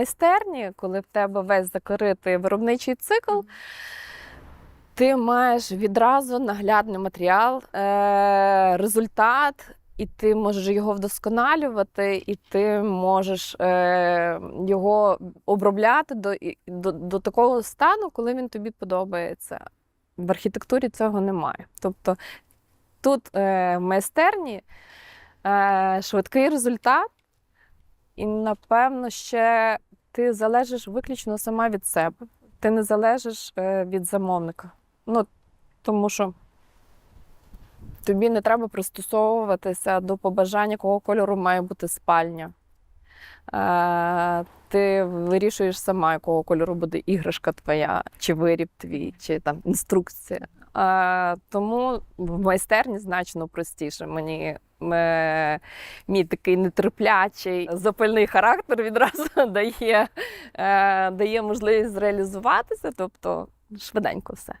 майстерні, коли в тебе весь закритий виробничий цикл, ти маєш відразу наглядний матеріал, е, результат, і ти можеш його вдосконалювати, і ти можеш е, його обробляти до, до, до такого стану, коли він тобі подобається. В архітектурі цього немає. Тобто тут е, в майстерні е, швидкий результат, і напевно ще ти залежиш виключно сама від себе. Ти не залежиш е, від замовника. Ну, тому що тобі не треба пристосовуватися до побажання, якого кольору має бути спальня. Е, ти вирішуєш сама, якого кольору буде іграшка твоя, чи виріб твій, чи там інструкція. Тому в майстерні значно простіше. Мені е, мій такий нетерплячий, запальний характер відразу дає, е, дає можливість зреалізуватися, тобто швиденько все.